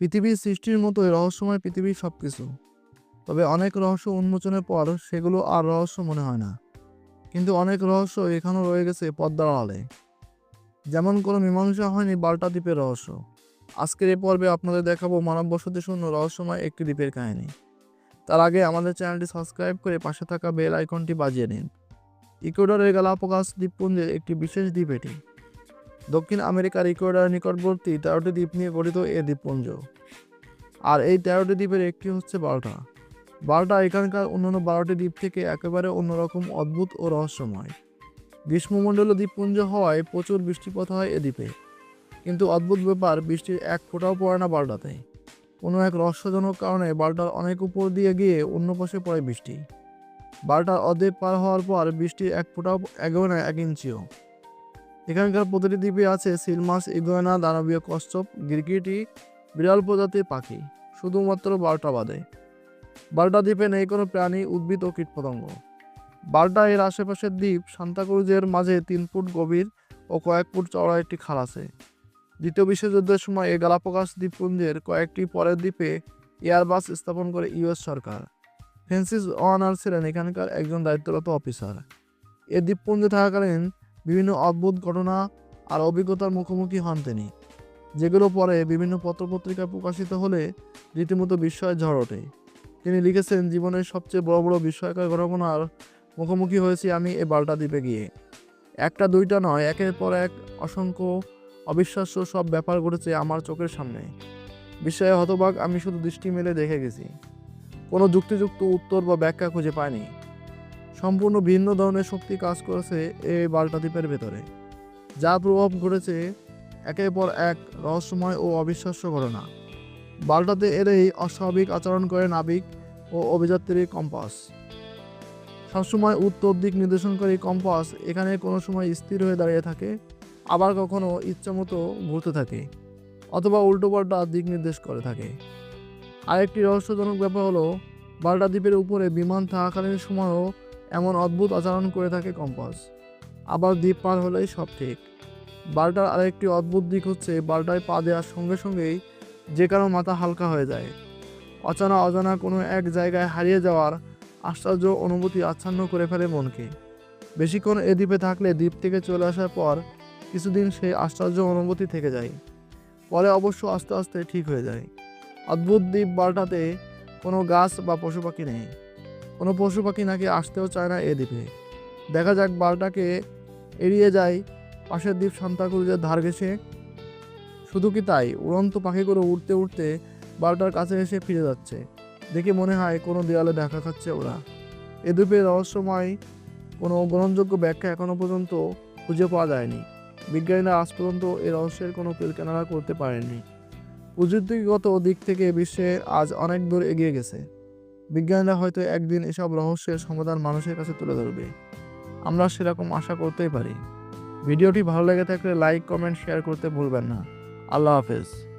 পৃথিবীর সৃষ্টির মতোই রহস্যময় পৃথিবীর সব কিছু তবে অনেক রহস্য উন্মোচনের পর সেগুলো আর রহস্য মনে হয় না। কিন্তু অনেক রহস্য এখানেও রয়ে গেছে পদ্মার আড়ালে। যেমন কোনো মীমাংসা হয়নি বাল্টা দ্বীপের রহস্য। আজকের এই পর্বে আপনাদের দেখাবো মানব বসতি শূন্য রহস্যময় একটি দ্বীপের কাহিনী। তার আগে আমাদের চ্যানেলটি সাবস্ক্রাইব করে পাশে থাকা বেল আইকনটি বাজিয়ে নিন। ইকুয়েডরের গালাপোগাস দ্বীপপুঞ্জের একটি বিশেষ দ্বীপ এটি। দক্ষিণ আমেরিকার ইকুয়েডরের নিকটবর্তী তেরোটি দ্বীপ নিয়ে গঠিত এ দ্বীপপুঞ্জ। আর এই তেরোটি দ্বীপের একটি হচ্ছে বারোটা বারোটা এখানকার অন্যান্য বারোটি দ্বীপ থেকে একেবারে অন্যরকম অদ্ভুত ও রহস্যময়। গ্রীষ্মমণ্ডল দ্বীপপুঞ্জ হওয়ায় প্রচুর বৃষ্টিপাত হয় এ দ্বীপে। কিন্তু অদ্ভুত ব্যাপার, বৃষ্টির এক ফোঁটাও পড়ে না বারোটাতে কোনো এক রহস্যজনক কারণে বারোটার অনেক উপর দিয়ে গিয়ে অন্য পাশে পড়ে বৃষ্টি। বারোটার অর্ধেক পার হওয়ার পর বৃষ্টির এক ফোঁটাও এগোয় না এক ইঞ্চিও। এখানকার প্রতিটি দ্বীপে আছে সিল মাছ, ইগোয়না, দানবীয় কচ্ছপ, গিরগিটি বিরল প্রজাতির পাখি, শুধুমাত্র বারোটা বাদে। বারোটা দ্বীপে নেই কোনো প্রাণী, উদ্ভিদ ও কীটপতঙ্গ। বারোটা এর আশেপাশের দ্বীপ সান্তাক্রুজের মাঝে তিন ফুট গভীর ও কয়েক ফুট চওড়া একটি খাল আছে। দ্বিতীয় বিশ্বযুদ্ধের সময় এই গালাপোগাস দ্বীপপুঞ্জের কয়েকটি পরের দ্বীপে এয়ারবাস স্থাপন করে ইউএস সরকার। ফ্রান্সিস ওয়ানার ছিলেন এখানকার একজন দায়িত্বরত অফিসার। এ দ্বীপপুঞ্জে থাকাকালীন বিভিন্ন অদ্ভুত ঘটনা আর অভিজ্ঞতার মুখোমুখি হন তিনি, যেগুলো পরে বিভিন্ন পত্রপত্রিকায় প্রকাশিত হলে রীতিমতো বিস্ময়ের ঝড় ওঠে। তিনি লিখেছেন, জীবনের সবচেয়ে বড় বড় বিস্ময়কর ঘটনার মুখোমুখি হয়েছি আমি এ বাল্টা দ্বীপে গিয়ে। একটা, দুইটা নয়, একের পর এক অসংখ্য অবিশ্বাস্য সব ব্যাপার ঘটেছে আমার চোখের সামনে। বিস্ময়ে হতবাক, আমি শুধু দৃষ্টি মেলে দেখে গেছি। কোনো যুক্তিযুক্ত উত্তর বা ব্যাখ্যা খুঁজে পাইনি। সম্পূর্ণ ভিন্ন ধরনের শক্তি কাজ করেছে এই বাল্টা দ্বীপের ভেতরে, যা প্রভাব ঘটেছে একের পর এক রহস্যময় ও অবিশ্বাস্য ঘটনা। বাল্টাতে এর এই অস্বাভাবিক আচরণ করে নাবিক ও অভিযাত্রী কম্পাস। সবসময় উত্তর দিক নির্দেশনকারী কম্পাস এখানে কোনো সময় স্থির হয়ে দাঁড়িয়ে থাকে, আবার কখনো ইচ্ছামতো ঘুরতে থাকে অথবা উল্টোপাল্টা দিক নির্দেশ করে থাকে। আরেকটি রহস্যজনক ব্যাপার হলো, বাল্টা দ্বীপের উপরে বিমান থাকাকালীন সময়ও এমন অদ্ভুত আচরণ করে থাকে কম্পাস। আবার দ্বীপ পার হলেই সব ঠিক। বাল্টার আরেকটি অদ্ভুত দিক হচ্ছে বাল্টায় পা দেওয়ার সঙ্গে সঙ্গেই যে কারও মাথা হালকা হয়ে যায়। অচানা অজানা কোনো এক জায়গায় হারিয়ে যাওয়ার আশ্চর্য অনুভূতি আচ্ছন্ন করে ফেলে মনকে। বেশিক্ষণ এ দ্বীপে থাকলে দ্বীপ থেকে চলে আসার পর কিছুদিন সেই আশ্চর্য অনুভূতি থেকে যায়। পরে অবশ্য আস্তে আস্তে ঠিক হয়ে যায়। অদ্ভুত দ্বীপ বাল্টাতে কোনো গাছ বা পশু পাখি নেই। কোনো পশু পাখি নাকি আসতেও চায় না এ দ্বীপে দেখা যাক বালটাকে এড়িয়ে যায় পাশের দ্বীপ সান্তাক্রুজের ধার ঘেসে শুধু কি তাই? উড়ন্ত পাখিগুলো উঠতে উঠতে বালটার কাছে এসে ফিরে যাচ্ছে। দেখে মনে হয় কোনো দেয়ালে দেখা খাচ্ছে ওরা। এ দ্বীপের রহস্যময় কোনো গ্রহণযোগ্য ব্যাখ্যা এখনও পর্যন্ত খুঁজে পাওয়া যায়নি। বিজ্ঞানীরা আজ পর্যন্ত এ রহস্যের কোনো কেনারা করতে পারেননি। প্রযুক্তিগত দিক থেকে বিশ্বে আজ অনেক দূর এগিয়ে গেছে। বিজ্ঞানীরা হয়তো একদিন এসব রহস্যের সমাধান মানুষের কাছে তুলে ধরবে। আমরা সেরকম আশা করতেই পারি। ভিডিওটি ভালো লেগে থাকলে লাইক কমেন্ট শেয়ার করতে ভুলবেন না। আল্লাহ হাফেজ।